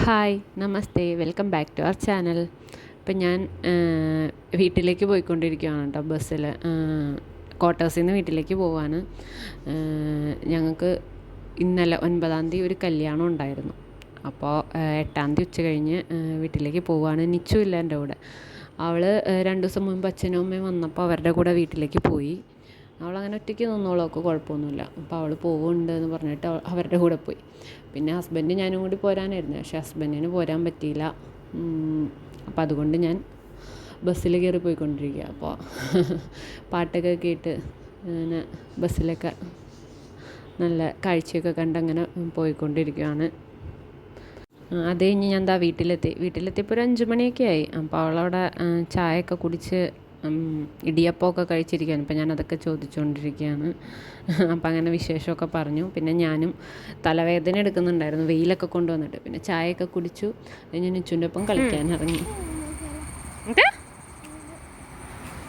Hi namaste. Welcome back to our channel. ഇപ്പം ഞാൻ വീട്ടിലേക്ക് പോയിക്കൊണ്ടിരിക്കുകയാണ് കേട്ടോ ബസ്സിൽ ക്വാർട്ടേഴ്സിൽ നിന്ന് വീട്ടിലേക്ക് പോവാണ്. ഞങ്ങൾക്ക് ഇന്നലെ ഒൻപതാം തീയതി ഒരു കല്യാണം ഉണ്ടായിരുന്നു. അപ്പോൾ എട്ടാം തീയതി ഉച്ച കഴിഞ്ഞ് വീട്ടിലേക്ക് പോവാണ്. നിച്ചു ഇല്ല എന്റെ കൂടെ. അവൾ രണ്ട് ദിവസം മുമ്പ് അച്ഛനും അമ്മയും വന്നപ്പോൾ അവരുടെ കൂടെ വീട്ടിലേക്ക് പോയി. അവളങ്ങനെ ഒറ്റയ്ക്ക് നിന്നോളൊക്കെ കുഴപ്പമൊന്നുമില്ല. അപ്പോൾ അവൾ പോകുന്നുണ്ട് എന്ന് പറഞ്ഞിട്ട് അവരുടെ കൂടെ പോയി. പിന്നെ ഹസ്ബൻഡ് ഞാനും കൂടി പോരാനായിരുന്നു. പക്ഷേ ഹസ്ബൻഡിന് പോരാൻ പറ്റിയില്ല. അപ്പം അതുകൊണ്ട് ഞാൻ ബസ്സിൽ കയറി പോയിക്കൊണ്ടിരിക്കുക അപ്പോൾ പാട്ടൊക്കെ കേട്ട് അങ്ങനെ ബസ്സിലൊക്കെ നല്ല കാഴ്ചയൊക്കെ കണ്ട് അങ്ങനെ പോയിക്കൊണ്ടിരിക്കുകയാണ് അത് കഴിഞ്ഞ് ഞാൻ എന്താ വീട്ടിലെത്തി. വീട്ടിലെത്തിയപ്പോൾ ഒരു അഞ്ച് മണിയൊക്കെ ആയി. അപ്പോൾ അവളവിടെ ചായയൊക്കെ കുടിച്ച് ഇടിയപ്പമൊക്കെ കഴിച്ചിരിക്കുകയാണ്. ഇപ്പം ഞാനതൊക്കെ ചോദിച്ചുകൊണ്ടിരിക്കുകയാണ്. അപ്പം അങ്ങനെ വിശേഷമൊക്കെ പറഞ്ഞു. പിന്നെ ഞാനും തലവേദന എടുക്കുന്നുണ്ടായിരുന്നു വെയിലൊക്കെ കൊണ്ടുവന്നിട്ട്. പിന്നെ ചായയൊക്കെ കുടിച്ചു. ഞാൻ നിച്ചുന്റെ ഒപ്പം കളിക്കാൻ ഇറങ്ങി.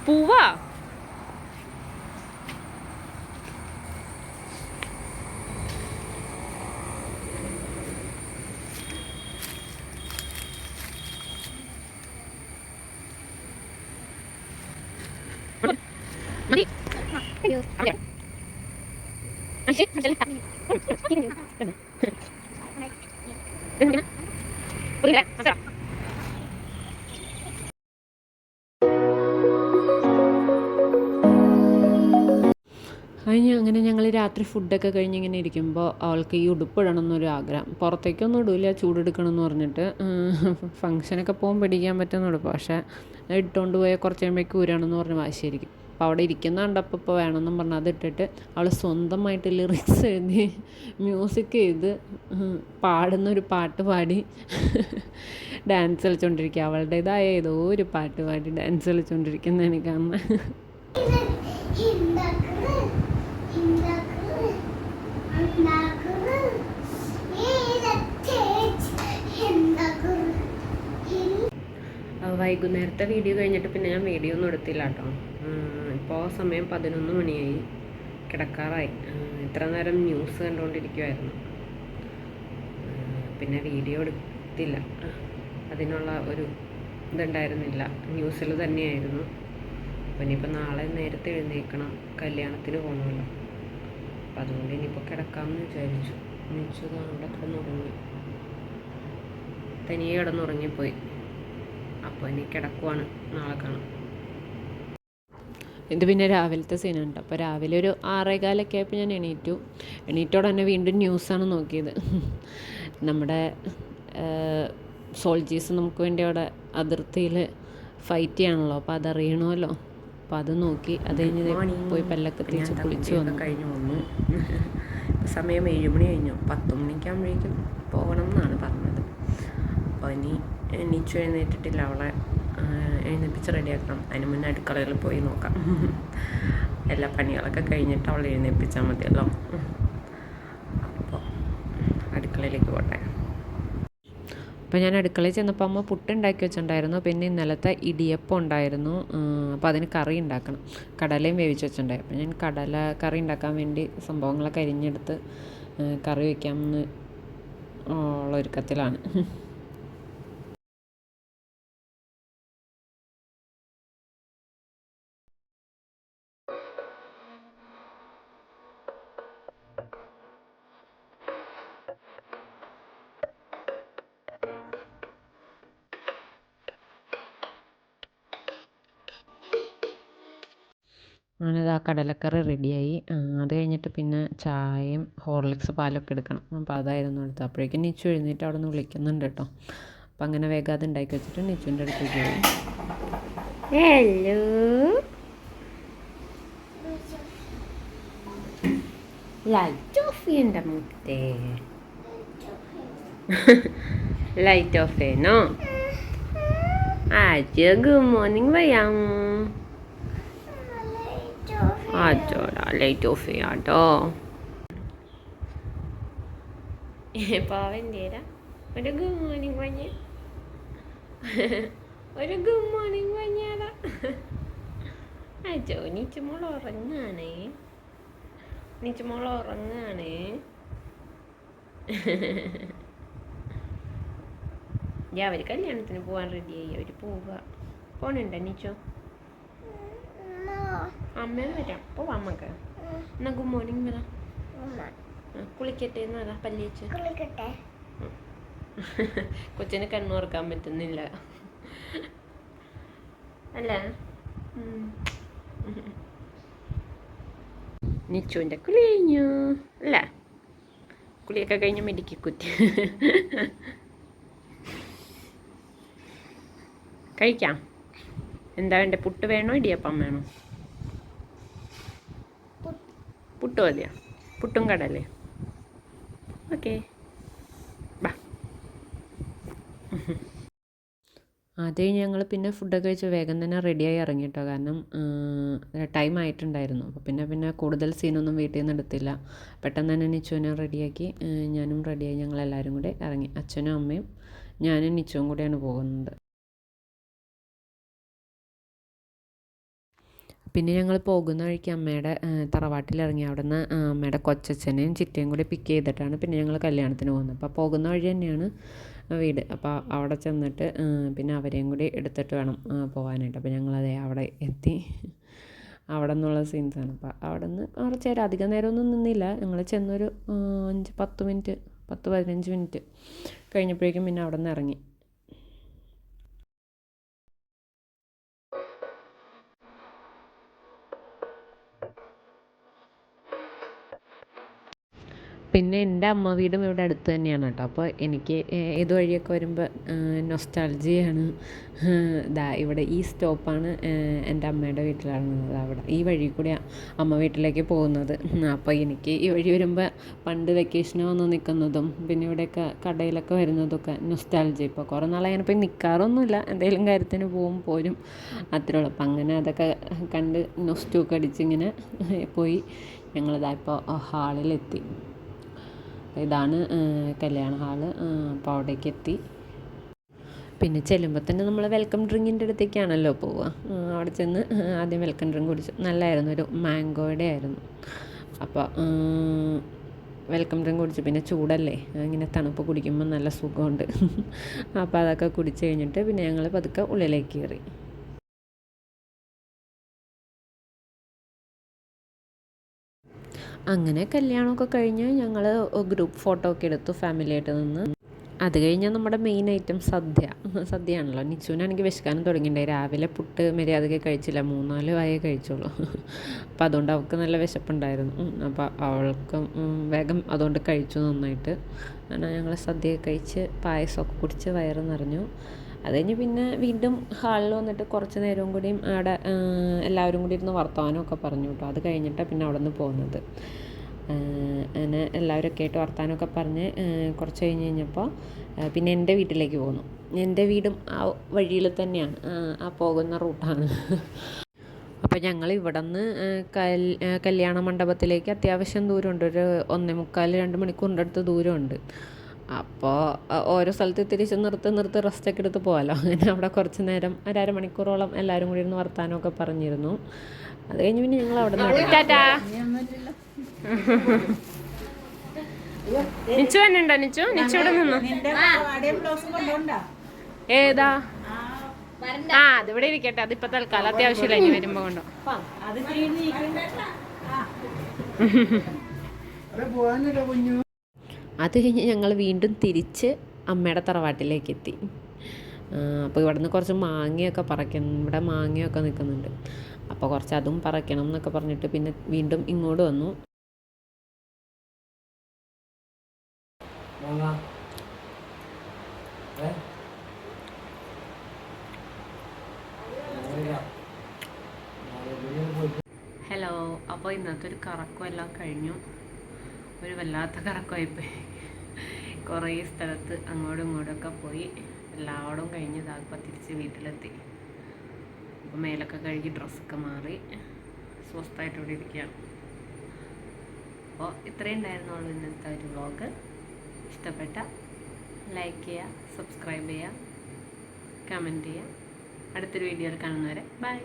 പൂവാ? കഴിഞ്ഞ് അങ്ങനെ ഞങ്ങൾ രാത്രി ഫുഡൊക്കെ കഴിഞ്ഞ് ഇങ്ങനെ ഇരിക്കുമ്പോൾ അവൾക്ക് ഈ ഉടുപ്പിടണം എന്നൊരു ആഗ്രഹം. പുറത്തേക്കൊന്നും ഇടില്ല ചൂടെടുക്കണം എന്ന് പറഞ്ഞിട്ട് ഫംഗ്ഷനൊക്കെ പോകുമ്പോൾ പിടിക്കാൻ പറ്റുന്നുള്ളൂ പക്ഷേ ഇട്ടുകൊണ്ട് പോയാൽ കുറച്ച് കഴിയുമ്പോഴേക്കും ഊരാണെന്ന് പറഞ്ഞ് വാശിയായിരിക്കും. അപ്പോൾ അവിടെ ഇരിക്കുന്ന കണ്ടപ്പോൾ ഇപ്പോൾ വേണമെന്നും പറഞ്ഞ് അതിട്ടിട്ട് അവൾ സ്വന്തമായിട്ട് ലിറിക്സ് എഴുതി മ്യൂസിക് ചെയ്ത് പാടുന്ന ഒരു പാട്ട് പാടി ഡാൻസ് കളിച്ചുകൊണ്ടിരിക്കുക അവളുടേതായ ഏതോ ഒരു പാട്ട് പാടി ഡാൻസ് കളിച്ചുകൊണ്ടിരിക്കുന്ന എനിക്ക് അന്ന്. വൈകുന്നേരത്തെ വീഡിയോ കഴിഞ്ഞിട്ട് പിന്നെ ഞാൻ വീഡിയോ ഒന്നും എടുത്തില്ല കേട്ടോ. ഇപ്പോൾ സമയം പതിനൊന്ന് മണിയായി. കിടക്കാറായി. ഇത്ര നേരം ന്യൂസ് കണ്ടുകൊണ്ടിരിക്കുമായിരുന്നു പിന്നെ വീഡിയോ എടുത്തില്ല. അതിനുള്ള ഒരു ഇതുണ്ടായിരുന്നില്ല. ന്യൂസിൽ തന്നെയായിരുന്നു. അപ്പം ഇനിയിപ്പോൾ നാളെ നേരത്തെ എഴുന്നേൽക്കണം. കല്യാണത്തിന് പോകണമല്ലോ അപ്പം അതുകൊണ്ട് ഇനിയിപ്പോൾ കിടക്കാമെന്ന് വിചാരിച്ചു. മിച്ചതാണ് അവിടെ കിടന്നുറങ്ങി. തനിയെ കിടന്നുറങ്ങിപ്പോയി. അപ്പോൾ ഇനി കിടക്കുവാണ്. നാളെ കാണാം. ഇത് പിന്നെ രാവിലത്തെ സീനുണ്ട് അപ്പോൾ രാവിലെ ഒരു ആറേകാലൊക്കെ ആയപ്പോൾ ഞാൻ എണീറ്റു. എണീറ്റോടെ തന്നെ വീണ്ടും ന്യൂസാണ് നോക്കിയത്. നമ്മുടെ സോൾജേഴ്സ് നമുക്ക് വേണ്ടി അവിടെ അതിർത്തിയിൽ ഫൈറ്റ് ചെയ്യണമല്ലോ അപ്പോൾ അതറിയണമല്ലോ. അപ്പോൾ അത് നോക്കി. അത് കഴിഞ്ഞ് പോയി പല്ലൊക്കെ തിരിച്ച് കുളിച്ച് വന്നു. കഴിഞ്ഞു വന്നു. സമയം ഏഴ് മണി കഴിഞ്ഞു. പത്ത് മണിക്കാകുമ്പോഴേക്കും പോകണം എന്നാണ് പറഞ്ഞത്. അപ്പോൾ ഇനി എണീച്ചു എഴുന്നേറ്റിട്ടില്ല. അവളെ എഴുന്നേപ്പിച്ച് റെഡിയാക്കണം. അതിന് മുന്നേ അടുക്കളയിൽ പോയി നോക്കാം. എല്ലാ പണികളൊക്കെ കഴിഞ്ഞിട്ട് അവളെ എഴുന്നേപ്പിച്ചാൽ മതിയല്ലോ. അപ്പോൾ അടുക്കളയിലേക്ക് പോട്ടെ. അപ്പോൾ ഞാൻ അടുക്കളയിൽ ചെന്നപ്പോൾ അമ്മ പുട്ടുണ്ടാക്കി വെച്ചിട്ടുണ്ടായിരുന്നു. പിന്നെ ഇന്നലത്തെ ഇടിയപ്പം ഉണ്ടായിരുന്നു. അപ്പോൾ അതിന് കറി ഉണ്ടാക്കണം. കടലയും വേവിച്ച് വെച്ചിട്ടുണ്ടായി അപ്പോൾ ഞാൻ കടല കറി ഉണ്ടാക്കാൻ വേണ്ടി സംഭവങ്ങളൊക്കെ അരിഞ്ഞെടുത്ത് കറി വയ്ക്കാമെന്ന് ഉള്ള ഒരുക്കത്തിലാണ്. അങ്ങനെത് ആ കടലക്കറി റെഡിയായി. അത് കഴിഞ്ഞിട്ട് പിന്നെ ചായയും ഹോർലിക്സ് പാലൊക്കെ എടുക്കണം. അപ്പോൾ അതായിരുന്നു എടുത്തത് അപ്പോഴേക്കും നിച്ചു എഴുന്നേറ്റ് അവിടെ നിന്ന് വിളിക്കുന്നുണ്ട് കേട്ടോ. അപ്പം അങ്ങനെ വേഗം അത് ഉണ്ടാക്കി വെച്ചിട്ട് നിച്ചുവിന്റെ അടുത്തേക്ക് പോയി. ഹലോ ലൈറ്റ് ഓഫ് ചെയ്യണ്ട മുത്തേ. ലൈറ്റ് ഓഫ് ചെയ്യണോ? ആ ഗുഡ് മോർണിംഗ് പറയാം ആച്ചോടാ ലൈറ്റ് ഓഫ് ചെയ്യാം കേട്ടോ പാവന്റെ ഒരു ഗുഡ് മോർണിംഗ് പഞ്ഞ ഒരു ഗുഡ് മോർണിംഗ് പറഞ്ഞാടാ അച്ചോ നീച്ചമോൾ ഉറങ്ങാണേ നീച്ചമോൾ ഉറങ്ങാണേ അവർ കല്യാണത്തിന് പോകാൻ റെഡിയായി അവർ പോവുക പോണുണ്ടോ നീച്ചോ അമ്മ വരാം. പോവാം നമുക്ക് എന്നാ ഗുഡ് മോർണിംഗ് ആ, കുളിക്കട്ടെ എന്ന് പറ പല്ലിച്ച് കൊച്ചിന് കണ്ണുറക്കാൻ പറ്റുന്നില്ല. അല്ല? നിച്ചുവിന്റെ നിച്ചുവിന്റെ കുളി കഴിഞ്ഞു. അല്ല. കുളിയൊക്കെ കഴിഞ്ഞ് മെഡിക്കി കുത്തി കഴിക്കാം. എന്താ വേണ്ടേ? പുട്ട് വേണോ? ഇടിയപ്പം വേണോ? പുട്ട് മതിയോ? പുട്ടും കടലേ ഓക്കെ. ബാ. അത് കഴിഞ്ഞ് ഞങ്ങൾ പിന്നെ ഫുഡൊക്കെ കഴിച്ച് വേഗം തന്നെ റെഡിയായി ഇറങ്ങി കേട്ടോ കാരണം ടൈം ആയിട്ടുണ്ടായിരുന്നു. അപ്പോൾ പിന്നെ പിന്നെ കൂടുതൽ സീനൊന്നും വീട്ടിൽ നിന്ന് എടുത്തില്ല. പെട്ടെന്ന് തന്നെ നിച്ചുവിനെ റെഡിയാക്കി ഞാനും റെഡിയായി ഞങ്ങളെല്ലാവരും കൂടെ ഇറങ്ങി. അച്ഛനും അമ്മയും ഞാനും നിച്ചുവും കൂടെയാണ് പോകുന്നത്. പിന്നെ ഞങ്ങൾ പോകുന്ന വഴിക്ക് അമ്മയുടെ തറവാട്ടിലിറങ്ങി അവിടെ നിന്ന് അമ്മയുടെ കൊച്ചച്ഛനെയും ചിറ്റയും കൂടി പിക്ക് ചെയ്തിട്ടാണ് പിന്നെ ഞങ്ങൾ കല്യാണത്തിന് പോകുന്നത്. അപ്പോൾ പോകുന്ന വഴി തന്നെയാണ് വീട്. അപ്പോൾ അവിടെ ചെന്നിട്ട് പിന്നെ അവരെയും കൂടി എടുത്തിട്ട് വേണം പോകാനായിട്ട്. അപ്പോൾ ഞങ്ങളതേ അവിടെ എത്തി. അവിടെ നിന്നുള്ള സീൻസാണ് അപ്പോൾ അവിടെ നിന്ന് കുറച്ച് നേരം അധികം നേരമൊന്നും നിന്നില്ല. ഞങ്ങൾ ചെന്നൊരു അഞ്ച് പത്ത് മിനിറ്റ് പത്ത് പതിനഞ്ച് മിനിറ്റ് കഴിഞ്ഞപ്പോഴേക്കും പിന്നെ അവിടെ നിന്ന് ഇറങ്ങി. പിന്നെ എന്റെ അമ്മ വീടും ഇവിടെ അടുത്ത് തന്നെയാണ് കേട്ടോ. അപ്പോൾ എനിക്ക് ഏത് വഴിയൊക്കെ വരുമ്പോൾ നൊസ്റ്റാൾജിയാണ് ദാ ഇവിടെ ഈ സ്റ്റോപ്പാണ് എന്റെ അമ്മയുടെ വീട്ടിലാണുള്ളത്. അവിടെ ഈ വഴി കൂടിയാണ് അമ്മ വീട്ടിലേക്ക് പോകുന്നത്. അപ്പോൾ എനിക്ക് ഈ വഴി വരുമ്പോൾ പണ്ട് വെക്കേഷന് വന്ന് നിൽക്കുന്നതും പിന്നെ ഇവിടെയൊക്കെ കടയിലൊക്കെ വരുന്നതൊക്കെ നൊസ്റ്റാൾജി ഇപ്പോൾ കുറേ നാളെ അങ്ങനെ പോയി നിൽക്കാറൊന്നുമില്ല എന്തെങ്കിലും കാര്യത്തിന് പോകും പോരും. അത്രേ ഉള്ളൂ. അപ്പം അങ്ങനെ അതൊക്കെ കണ്ട് നൊസ്റ്റൊക്കെ അടിച്ചിങ്ങനെ പോയി. ഞങ്ങളിതാ ഇപ്പോൾ ഹാളിലെത്തി. ഇതാണ് കല്യാണ ഹാൾ. അപ്പോൾ അവിടേക്ക് എത്തി. പിന്നെ ചെല്ലുമ്പോൾ തന്നെ നമ്മൾ വെൽക്കം ഡ്രിങ്കിന്റെ അടുത്തേക്കാണല്ലോ പോവുക അവിടെ ചെന്ന് ആദ്യം വെൽക്കം ഡ്രിങ്ക് കുടിച്ചു. നല്ലതായിരുന്നു ഒരു മാംഗോയുടെ ആയിരുന്നു. അപ്പോൾ വെൽക്കം ഡ്രിങ്ക് കുടിച്ചു. പിന്നെ ചൂടല്ലേ? ഇങ്ങനെ തണുപ്പ് കുടിക്കുമ്പോൾ നല്ല സുഖമുണ്ട്. അപ്പോൾ അതൊക്കെ കുടിച്ച് കഴിഞ്ഞിട്ട് പിന്നെ ഞങ്ങൾ പതുക്കെ ഉള്ളിലേക്ക് കയറി. അങ്ങനെ കല്യാണമൊക്കെ കഴിഞ്ഞ് ഞങ്ങൾ ഗ്രൂപ്പ് ഫോട്ടോ ഒക്കെ എടുത്തു ഫാമിലിയായിട്ട് നിന്ന്. അത് കഴിഞ്ഞാൽ നമ്മുടെ മെയിൻ ഐറ്റം സദ്യ. സദ്യയാണല്ലോ. നിച്ചുവിനാണെങ്കിൽ വിശക്കാനും തുടങ്ങിയിട്ടുണ്ടായി രാവിലെ പുട്ട് മര്യാദയ്ക്ക് കഴിച്ചില്ല. മൂന്നാൽ വായേ കഴിച്ചുള്ളൂ അപ്പം അതുകൊണ്ട് അവൾക്ക് നല്ല വിശപ്പുണ്ടായിരുന്നു. അപ്പോൾ അവൾക്കും വേഗം അതുകൊണ്ട് കഴിച്ചു നന്നായിട്ട്. അങ്ങനെ ഞങ്ങൾ സദ്യ കഴിച്ച് പായസമൊക്കെ കുടിച്ച് വയറ് നിറഞ്ഞു. അത് കഴിഞ്ഞ് പിന്നെ വീണ്ടും ഹാളിൽ വന്നിട്ട് കുറച്ച് നേരവും കൂടിയും അവിടെ എല്ലാവരും കൂടി ഇരുന്ന് വർത്തമാനമൊക്കെ പറഞ്ഞു കേട്ടോ. അത് കഴിഞ്ഞിട്ടാണ് പിന്നെ അവിടെ നിന്ന് പോകുന്നത് അങ്ങനെ എല്ലാവരൊക്കെ ആയിട്ട് വർത്തമാനമൊക്കെ പറഞ്ഞ് കുറച്ച് കഴിഞ്ഞ് കഴിഞ്ഞപ്പോൾ പിന്നെ എന്റെ വീട്ടിലേക്ക് പോന്നു എന്റെ വീടും ആ വഴിയിൽ തന്നെയാണ്. ആ പോകുന്ന റൂട്ടാണ്. അപ്പോൾ ഞങ്ങൾ ഇവിടെ നിന്ന് കല്യാണ മണ്ഡപത്തിലേക്ക് അത്യാവശ്യം ദൂരമുണ്ട്. ഒരു ഒന്നേ മുക്കാൽ രണ്ട് മണിക്കൂറിന്റെ അടുത്ത് ദൂരമുണ്ട്. അപ്പോൾ ഓരോ സ്ഥലത്ത് തിരിച്ച് നിർത്തി നിർത്തി റെസ്റ്റൊക്കെ എടുത്ത് പോകാമല്ലോ അങ്ങനെ അവിടെ കുറച്ച് നേരം ഒരു അരമണിക്കൂറോളം എല്ലാവരും കൂടി ഇരുന്ന് വർത്താനമൊക്കെ പറഞ്ഞിരുന്നു. അത് കഴിഞ്ഞ് പിന്നെ ഞങ്ങൾ അവിടെ നിന്ന് ടാറ്റാ. നിച്ചു തന്നെ ഉണ്ടോ? നിച്ചു? നിച്ചു ഇവിടെ നിന്നു. ഏതാ? ആ അതിവിടെ ഇരിക്കട്ടെ. അതിപ്പോ തൽക്കാലം അത്യാവശ്യമില്ല ഇനി വരുമ്പോ കൊണ്ടോ. അത് കഴിഞ്ഞ് ഞങ്ങൾ വീണ്ടും തിരിച്ച് അമ്മയുടെ തറവാട്ടിലേക്ക് എത്തി അപ്പോൾ ഇവിടെ നിന്ന് കുറച്ച് മാങ്ങയൊക്കെ പറിക്കണം ഇവിടെ മാങ്ങയൊക്കെ നിൽക്കുന്നുണ്ട്. അപ്പോൾ കുറച്ച് അതും പറിക്കണം എന്നൊക്കെ പറഞ്ഞിട്ട് പിന്നെ വീണ്ടും ഇങ്ങോട്ട് വന്നു. ഹലോ അപ്പോൾ ഇന്നത്തെ ഒരു കറക്കം എല്ലാം കഴിഞ്ഞു. ഒരു വല്ലാത്ത കറക്കമായിപ്പോയി. കുറേ സ്ഥലത്ത് അങ്ങോട്ടും ഇങ്ങോട്ടൊക്കെ പോയി. എല്ലാവടും കഴിഞ്ഞ് ഇതാകുമ്പോൾ തിരിച്ച് വീട്ടിലെത്തി. അപ്പോൾ മേലൊക്കെ കഴുകി ഡ്രസ്സൊക്കെ മാറി സ്വസ്ഥമായിട്ട് ഇവിടെ ഇരിക്കുകയാണ്. അപ്പോൾ ഇത്രയും ഉണ്ടായിരുന്നുള്ളൂ ഇന്നത്തെ ഒരു വ്ളോഗ് ഇഷ്ടപ്പെട്ട ലൈക്ക് ചെയ്യുക സബ്സ്ക്രൈബ് ചെയ്യുക കമന്റ് ചെയ്യുക. അടുത്തൊരു വീഡിയോയിൽ കാണുന്നവരെ ബൈ